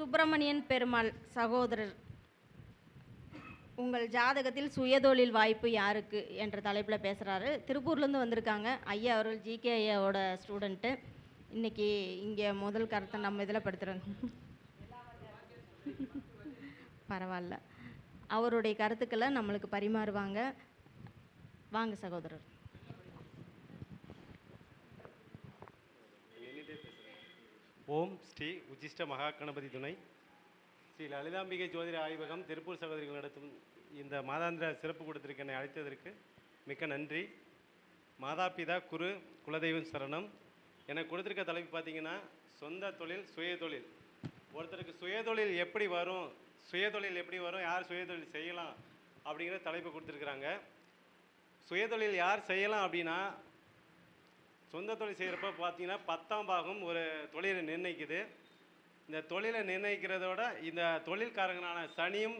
சுப்பிரமணியன் பெருமாள் சகோதரர். உங்கள் ஜாதகத்தில் சுயதொழில் வாய்ப்பு யாருக்கு? என்ற தலைப்பில் பேசுகிறாரு திருப்பூர்லேருந்து வந்திருக்காங்க. ஐயா அவர்கள் ஜிகே ஐயாவோட ஸ்டூடெண்ட்டு இன்னைக்கு இங்கே முதல் கருத்தை நம்ம இதில் படுத்துகிறோங்க பரவாயில்ல. அவருடைய கருத்துக்களை நம்மளுக்கு பரிமாறுவாங்க. வாங்க சகோதரர். ஓம் ஸ்ரீ உச்சிஷ்ட மகா கணபதி துணை. ஸ்ரீ லலிதாம்பிகை ஜோதிட ஆய்வகம் திருப்பூர் சகோதரிகள் நடத்தும் இந்த மாதாந்திர சிறப்பு கூட்டத்திற்கு என்னை அழைத்ததற்கு மிக்க நன்றி. மாதாபிதா குரு குலதெய்வம் சரணம். எனக்கு கொடுத்துருக்க தலைப்பு பார்த்தீங்கன்னா சொந்த தொழில் சுய தொழில். ஒருத்தருக்கு சுயதொழில் எப்படி வரும் சுயதொழில் எப்படி வரும் யார் சுயதொழில் செய்யலாம் அப்படிங்கிற தலைப்பு கொடுத்துருக்குறாங்க. சுயதொழில் யார் செய்யலாம் அப்படின்னா சொந்த தொழில் செய்கிறப்ப பார்த்தீங்கன்னா பத்தாம் பாகம் ஒரு தொழிலை நிர்ணயிக்குது. இந்த தொழிலை நிர்ணயிக்கிறதோட இந்த தொழில்காரங்களான சனியும்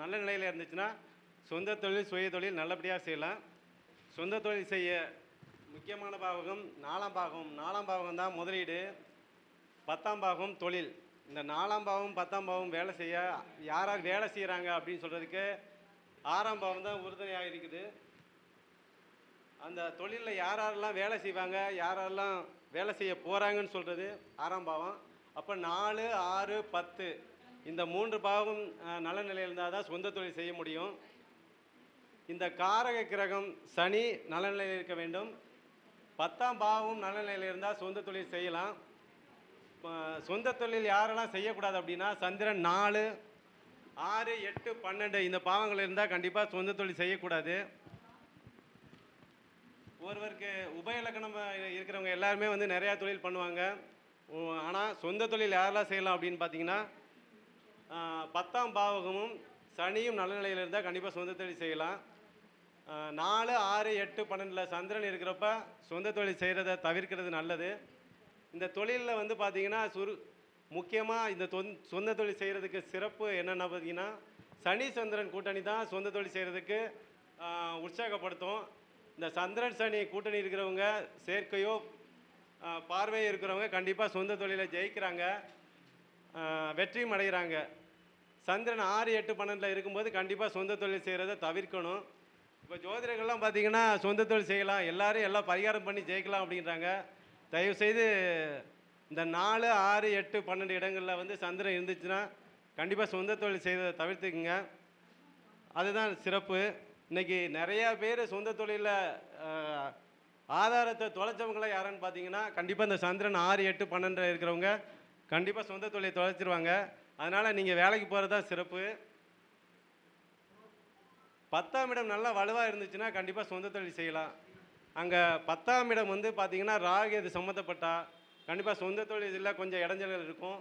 நல்ல நிலையில் இருந்துச்சுன்னா சொந்த தொழில் சுய தொழில் நல்லபடியாக செய்யலாம். சொந்த தொழில் செய்ய முக்கியமான பாகம் நாலாம் பாகம். நாலாம் பாகம் தான் முதலீடு. பத்தாம் பாகம் தொழில். இந்த நாலாம் பாகம் பத்தாம் பாகம் வேலை செய்ய யாரார் வேலை செய்கிறாங்க அப்படின்னு சொல்கிறதுக்கு ஆறாம் பாகம் தான் உறுதுணையாக இருக்குது. அந்த தொழிலில் யார் யாரெல்லாம் வேலை செய்வாங்க யார் யாரெல்லாம் வேலை செய்ய போகிறாங்கன்னு சொல்கிறது ஆறாம் பாவம். அப்போ நாலு ஆறு பத்து இந்த மூன்று பாவம் நல்ல நிலையில் இருந்தால் தான் சொந்த தொழில் செய்ய முடியும். இந்த காரக கிரகம் சனி நல்ல நிலையில் இருக்க வேண்டும். பத்தாம் பாவம் நல்ல நிலையில் இருந்தால் சொந்த தொழில் செய்யலாம். இப்போ சொந்த தொழில் யாரெல்லாம் செய்யக்கூடாது அப்படின்னா சந்திரன் நாலு ஆறு எட்டு பன்னெண்டு இந்த பாவங்கள் இருந்தால் கண்டிப்பாக சொந்த தொழில் செய்யக்கூடாது. ஒருவருக்கு உபயலக்கணம் இருக்கிறவங்க எல்லாருமே வந்து நிறையா தொழில் பண்ணுவாங்க. ஆனால் சொந்த தொழில் யாரெல்லாம் செய்யலாம் அப்படின்னு பார்த்தீங்கன்னா பத்தாம் பாவகமும் சனியும் நல்ல நிலையில் இருந்தால் கண்டிப்பாக சொந்த தொழில் செய்யலாம். நாலு ஆறு எட்டு பன்னெண்டில் சந்திரன் இருக்கிறப்ப சொந்த தொழில் செய்கிறத தவிர்க்கிறது நல்லது. இந்த தொழிலில் வந்து பார்த்திங்கன்னா சுரு முக்கியமாக இந்த தொன் சொந்த தொழில் செய்கிறதுக்கு சிறப்பு என்னென்ன பார்த்தீங்கன்னா சனி சந்திரன் கூட்டணி தான் சொந்த தொழில் செய்கிறதுக்கு உற்சாகப்படுத்தும். இந்த சந்திரன் சனி கூட்டணி இருக்கிறவங்க சேர்க்கையோ பார்வையோ இருக்கிறவங்க கண்டிப்பாக சொந்த தொழிலை ஜெயிக்கிறாங்க. வெற்றியும் அடைகிறாங்க. சந்திரன் ஆறு எட்டு பன்னெண்டில் இருக்கும்போது கண்டிப்பாக சொந்த தொழில் செய்கிறத தவிர்க்கணும். இப்போ ஜோதிடர்கள்லாம் பார்த்தீங்கன்னா சொந்த தொழில் செய்யலாம் எல்லோரும் எல்லாம் பரிகாரம் பண்ணி ஜெயிக்கலாம் அப்படின்றாங்க. தயவுசெய்து இந்த நாலு ஆறு எட்டு பன்னெண்டு இடங்களில் வந்து சந்திரன் இருந்துச்சுன்னா கண்டிப்பாக சொந்த தொழில் செய்கிறத தவிர்த்துக்குங்க. அதுதான் சிறப்பு. இன்னைக்கு நிறையா பேர் சொந்த தொழிலில் ஆதாரத்தை தொலைச்சவங்களாம் யாருன்னு பார்த்தீங்கன்னா கண்டிப்பாக இந்த சந்திரன் ஆறு எட்டு பன்னெண்டு இருக்கிறவங்க கண்டிப்பாக சொந்த தொழிலை தொலைச்சிருவாங்க. அதனால் நீங்கள் வேலைக்கு போகிறது தான் சிறப்பு. பத்தாம் இடம் நல்லா வலுவாக இருந்துச்சுன்னா கண்டிப்பாக சொந்த தொழில் செய்யலாம். அங்கே பத்தாம் இடம் வந்து பார்த்தீங்கன்னா ராகு இது சம்மந்தப்பட்டா கண்டிப்பாக சொந்த தொழிலில் கொஞ்சம் இடைஞ்சல்கள் இருக்கும்.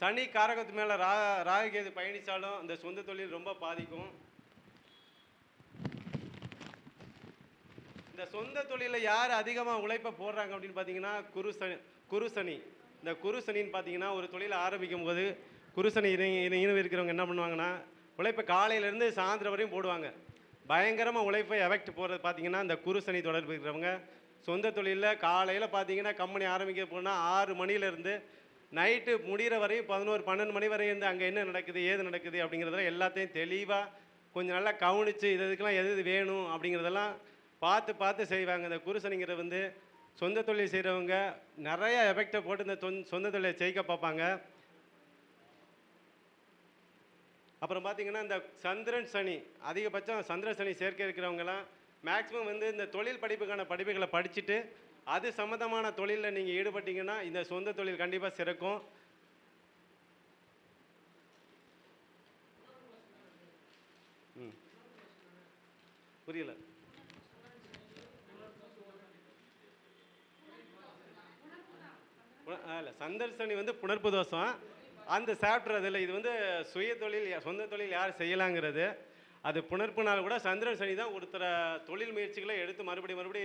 சனி காரகத்து மேலே ரா ராகு எது பயணித்தாலும் இந்த சொந்த தொழில் ரொம்ப பாதிக்கும். இந்த சொந்த தொழிலில் யார் அதிகமாக உழைப்பை போடுறாங்க அப்படின்னு பார்த்தீங்கன்னா குருசனி குருசனி. இந்த குருசனின்னு பார்த்தீங்கன்னா ஒரு தொழிலை ஆரம்பிக்கும் போது குருசனி இணை இணைவு இருக்கிறவங்க என்ன பண்ணுவாங்கன்னா உழைப்பை காலையிலேருந்து சாயந்தரம் வரையும் போடுவாங்க. பயங்கரமாக உழைப்பை எஃபெக்ட் போடுறது பார்த்தீங்கன்னா இந்த குருசனி தொடர்பு இருக்கிறவங்க. சொந்த தொழிலில் காலையில் பார்த்தீங்கன்னா கம்பெனி ஆரம்பிக்க போனால் ஆறு மணிலேருந்து நைட்டு முடிகிற வரையும் பதினோரு பன்னெண்டு மணி வரையும் இருந்து அங்கே என்ன நடக்குது ஏது நடக்குது அப்படிங்கிறதெல்லாம் எல்லாத்தையும் தெளிவாக கொஞ்சம் நல்லா கவனித்து இது இதுக்கெல்லாம் எது எது வேணும் அப்படிங்கிறதெல்லாம் பார்த்து பார்த்து செய்வாங்க. இந்த குருசனிங்கிற வந்து சொந்த தொழில் செய்கிறவங்க நிறைய எஃபெக்டை போட்டு இந்த தொன் சொந்த தொழிலை செய்க பார்ப்பாங்க. அப்புறம் பார்த்தீங்கன்னா இந்த சந்திரன் சனி அதிகபட்சம் சந்திரன் சனி சேர்க்கை இருக்கிறவங்கலாம் மேக்ஸிமம் வந்து இந்த தொழில் படிப்புக்கான படிப்புகளை படிச்சுட்டு அது சம்மந்தமான தொழிலில் நீங்கள் ஈடுபட்டீங்கன்னா இந்த சொந்த தொழில் கண்டிப்பாக சிறக்கும். ம். புரியல புன- ஆ, இல்லை சந்தர்சனி வந்து புணர்ப்பு தோஷம் அந்த சாப்டர் அதில் இது வந்து சுய தொழில் யா- சொந்த தொழில் யார் செய்யலாங்கிறது. அது புணர்ப்புனால் கூட சந்திரன் சனி தான் ஒருத்தர தொழில் முயற்சிகளை எடுத்து மறுபடி மறுபடி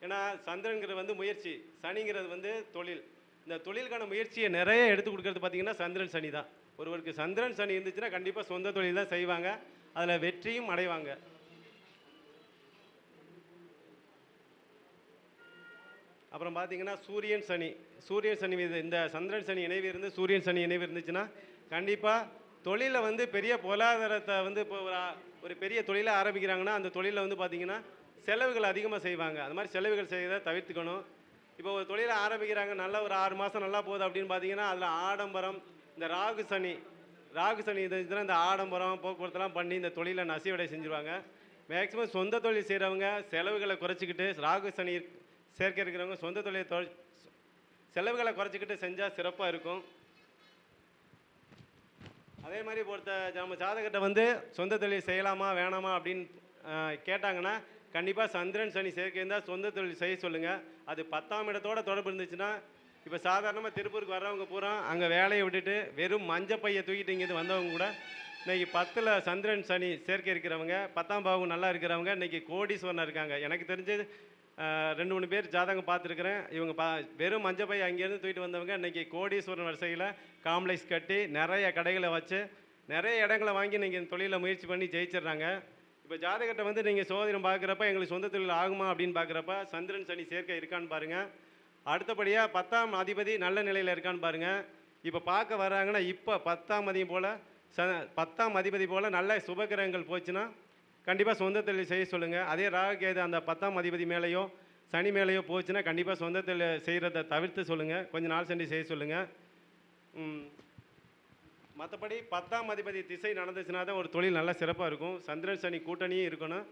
ஏன்னா சந்திரன்கிறது வந்து முயற்சி சனிங்கிறது வந்து தொழில். இந்த தொழிலுக்கான முயற்சியை நிறைய எடுத்து கொடுக்கறது பார்த்தீங்கன்னா சந்திரன் சனி தான். ஒருவருக்கு சந்திரன் சனி இருந்துச்சுன்னா கண்டிப்பாக சொந்த தொழில் தான் செய்வாங்க. அதில் வெற்றியும் அடைவாங்க. அப்புறம் பார்த்தீங்கன்னா சூரியன் சனி. சூரியன் சனி மீது இந்த சந்திரன் சனி இணைவு இருந்து சூரியன் சனி இணைவு இருந்துச்சுன்னா கண்டிப்பாக தொழிலில் வந்து பெரிய பொருளாதாரத்தை வந்து இப்போ ஒரு ஒரு பெரிய தொழிலை ஆரம்பிக்கிறாங்கன்னா அந்த தொழிலில் வந்து பார்த்திங்கன்னா செலவுகள் அதிகமாக செய்வாங்க. அது மாதிரி செலவுகள் செய்கிறத தவிர்த்துக்கணும். இப்போ ஒரு தொழிலை ஆரம்பிக்கிறாங்க நல்ல ஒரு ஆறு மாதம் நல்லா போகுது அப்படின்னு பார்த்தீங்கன்னா அதில் ஆடம்பரம் இந்த ராகு சனி. ராகு சனி இது இதெல்லாம் இந்த ஆடம்பரம் போக்குவரத்துலாம் பண்ணி இந்த தொழிலை நசிவடை செஞ்சுருவாங்க. மேக்ஸிமம் சொந்த தொழில் செய்கிறவங்க செலவுகளை குறைச்சிக்கிட்டு ராகு சனி சேர்க்கை இருக்கிறவங்க சொந்த தொழிலை தொ- செலவுகளை குறைச்சிக்கிட்டு செஞ்சால் சிறப்பாக இருக்கும். அதே மாதிரி ஒருத்த நம்ம ஜாதகத்தை வந்து சொந்த தொழில் செய்யலாமா வேணாமா அப்படின்னு கேட்டாங்கன்னா கண்டிப்பாக சந்திரன் சனி சேர்க்கை இருந்தால் சொந்த தொழில் செய்ய சொல்லுங்கள் அது பத்தாம் இடத்தோட தொடர்பு இருந்துச்சுன்னா இப்போ சாதாரணமாக திருப்பூருக்கு வர்றவங்க பூரா அங்கே வேலையை விட்டுட்டு வெறும் மஞ்ச பையை தூக்கிட்டு இங்கே வந்தவங்க கூட இன்னைக்கு பத்தில் சந்திரன் சனி சேர்க்கை இருக்கிறவங்க பத்தாம் பாவம் நல்லா இருக்கிறவங்க இன்றைக்கி கோடீஸ்வரனாக இருக்காங்க. எனக்கு தெரிஞ்சு ரெண்டு மூணு பேர் ஜாதகம் பார்த்துருக்குறேன். இவங்க பா வெறும் மஞ்சள் பை அங்கேருந்து தூக்கிட்டு வந்தவங்க இன்னைக்கு கோடீஸ்வரன் வரிசையில் காம்ப்ளெக்ஸ் கட்டி நிறைய கடைகளை வச்சு நிறைய இடங்களை வாங்கி நீங்கள் இந்த தொழிலை முயற்சி பண்ணி ஜெயிச்சிடுறாங்க. இப்போ ஜாதகத்தை வந்து நீங்கள் சோதனம் பார்க்குறப்ப எங்களுக்கு சொந்த தொழில் ஆகுமா அப்படின்னு பார்க்குறப்ப சந்திரன் சனி சேர்க்கை இருக்கான்னு பாருங்கள் அடுத்தபடியாக பத்தாம் அதிபதி நல்ல நிலையில் இருக்கான்னு பாருங்கள் இப்போ பார்க்க வர்றாங்கன்னா இப்போ பத்தாம் அதிபதி போல் ச பத்தாம் அதிபதி போல் நல்ல சுபகிரகங்கள் போச்சுன்னா கண்டிப்பாக சொந்த தொழில் செய்ய சொல்லுங்கள் அதே ராகுகேது அந்த பத்தாம் அதிபதி மேலேயோ சனி மேலேயோ போச்சுன்னா கண்டிப்பாக சொந்த தொழில் செய்கிறத தவிர்த்து சொல்லுங்கள் கொஞ்சம் நாள் சென்று செய்ய சொல்லுங்கள் மற்றபடி பத்தாம் அதிபதி திசை நடந்துச்சுன்னா தான் ஒரு தொழில் நல்லா சிறப்பாக இருக்கும். சந்திரன் சனி கூட்டணியும் இருக்கணும்.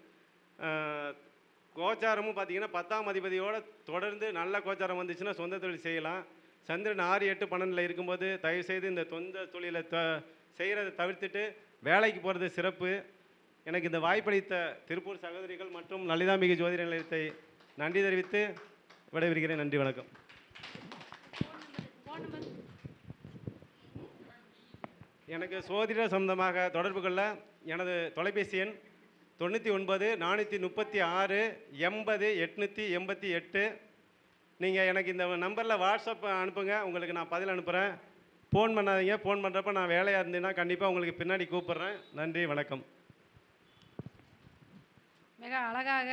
கோச்சாரமும் பார்த்தீங்கன்னா பத்தாம் அதிபதியோடு தொடர்ந்து நல்ல கோச்சாரம் வந்துச்சுன்னா சொந்த தொழில் செய்யலாம். சந்திரன் ஆறு எட்டு பன்னெண்டில் இருக்கும்போது தயவுசெய்து இந்த சொந்த தொழிலை த செய்கிறத தவிர்த்துட்டு வேலைக்கு போகிறது சிறப்பு. எனக்கு இந்த வாய்ப்பளித்த திருப்பூர் சகோதரிகள் மற்றும் லலிதாம்பிகை ஜோதிட நிலையத்தை நன்றி தெரிவித்து விடைபெறுகிறேன். நன்றி வணக்கம். எனக்கு சோதிட சம்பந்தமாக தொடர்பு கொள்ள எனது தொலைபேசி எண் தொண்ணூற்றி ஒன்பது நானூற்றி முப்பத்தி ஆறு எண்பது எட்நூற்றி எண்பத்தி எட்டு. நீங்கள் எனக்கு இந்த நம்பரில் வாட்ஸ்அப் அனுப்புங்க. உங்களுக்கு நான் பதில் அனுப்புகிறேன் ஃபோன் பண்ணாதீங்க. ஃபோன் பண்ணுறப்ப நான் வேலையாக இருந்தேன்னா கண்டிப்பாக உங்களுக்கு பின்னாடி கூப்பிட்றேன். நன்றி வணக்கம். மிக அழகாக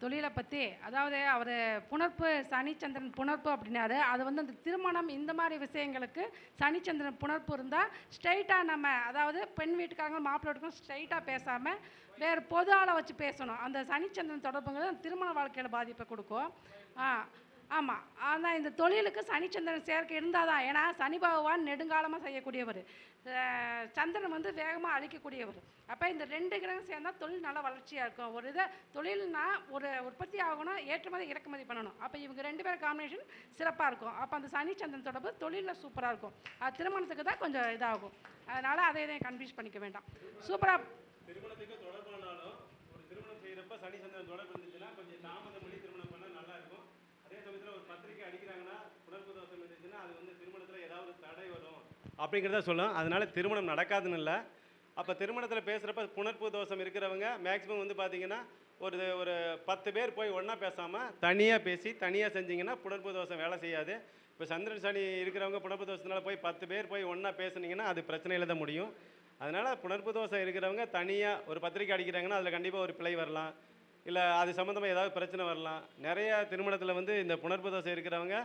தொழிலை பற்றி அதாவது அவர் புணர்ப்பு சனிச்சந்திரன் புணர்ப்பு அப்படின்னாரு. அது வந்து அந்த திருமணம் இந்த மாதிரி விஷயங்களுக்கு சனிச்சந்திரன் புணர்ப்பு இருந்தால் ஸ்ட்ரைட்டாக நம்ம அதாவது பெண் வீட்டுக்காரங்க மாப்பிள்ளை வீட்டுக்கும் ஸ்ட்ரைட்டாக பேசாமல் வேறு பொது ஆளை வச்சு பேசணும். அந்த சனிச்சந்திரன் தொடர்புங்கிறது திருமண வாழ்க்கையில் பாதிப்பை கொடுக்கும். ஆ ஆமாம் ஆனால் இந்த தொழிலுக்கு சனிச்சந்திரன் சேர்க்கை இருந்தால் தான் ஏன்னா சனி பகவான் நெடுங்காலமாக செய்யக்கூடியவர். சந்திரன் வந்து வேகமாக அழிக்கக்கூடியவர். அப்போ இந்த ரெண்டு கிரகம் சேர்ந்தால் தொழில் நல்லா வளர்ச்சியாக இருக்கும். ஒரு இதை தொழில்னா ஒரு உற்பத்தி ஆகணும் ஏற்றுமதி இறக்குமதி பண்ணணும். அப்போ இவங்க ரெண்டு பேரும் காம்பினேஷன் சிறப்பாக இருக்கும். அப்போ அந்த சனி சந்திரன் தொடர்பு தொழிலில் சூப்பராக இருக்கும். அது திருமணத்துக்கு தான் கொஞ்சம் இதாகும். அதனால் அதை இதை கன்ஃபியூஸ் பண்ணிக்க வேண்டாம். சூப்பராக திருமணத்துக்கு தொடர்பானாலும் ஒரு திருமணம் செய்கிறப்ப சனி சந்திரன் தொடர்பு இருந்துச்சுன்னா கொஞ்சம் தாமதம் பண்ணி திருமணம் பண்ணால் நல்லா இருக்கும். அதே சமயத்தில் ஒரு பத்திரிக்கை அடிக்கிறாங்கன்னா புணர்ப்பு தோஷம் இருந்துச்சுன்னா அது வந்து திருமணத்தில் ஏதாவது தடை வரும். அப்படிங்கிறத சொல்லும். அதனால திருமணம் நடக்காதுன்னு இல்லை. அப்போ திருமணத்தில் பேசுகிறப்ப புணர்ப்பு தோஷம் இருக்கிறவங்க மேக்ஸிமம் வந்து பார்த்தீங்கன்னா ஒரு ஒரு பத்து பேர் போய் ஒன்றா பேசாமல் தனியாக பேசி தனியாக செஞ்சீங்கன்னா புணர்ப்பு தோஷம் வேலை செய்யாது. இப்போ சந்திரன் சனி இருக்கிறவங்க புணர்ப்பு தோஷத்தினால போய் பத்து பேர் போய் ஒன்றா பேசுனீங்கன்னா அது பிரச்சனையில் தான் முடியும். அதனால் புணர்ப்பு தோஷம் இருக்கிறவங்க தனியாக ஒரு பத்திரிக்கை அடிக்கிறாங்கன்னா அதில் கண்டிப்பாக ஒரு பிழை வரலாம். இல்லை அது சம்மந்தமாக ஏதாவது பிரச்சனை வரலாம். நிறைய திருமணத்தில் வந்து இந்த புணர்ப்பு தோஷம் இருக்கிறவங்க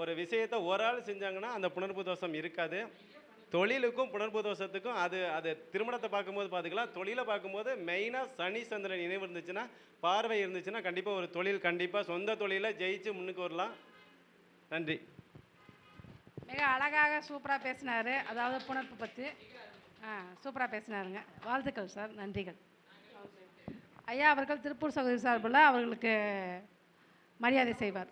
ஒரு விஷயத்தை ஒரு ஆள் செஞ்சாங்கன்னா அந்த புணர்ப்பு தோஷம் இருக்காது. தொழிலுக்கும் புணர்ப்பு தோஷத்துக்கும் அது அது திருமணத்தை பார்க்கும்போது பார்த்துக்கலாம் தொழிலை பார்க்கும்போது மெயினாக சனி சந்திரன் நினைவு இருந்துச்சுன்னா பார்வை இருந்துச்சுன்னா கண்டிப்பாக ஒரு தொழில் கண்டிப்பாக சொந்த தொழிலை ஜெயிச்சு முன்னுக்கு வரலாம். நன்றி. மிக அழகாக சூப்பராக பேசினார். அதாவது புணர்ப்பு பற்றி ஆ சூப்பராக பேசினாருங்க. வாழ்த்துக்கள் சார் நன்றிகள். ஐயா அவர்கள் திருப்பூர் சகோதரி சார்பில் அவர்களுக்கு மரியாதை செய்வார்.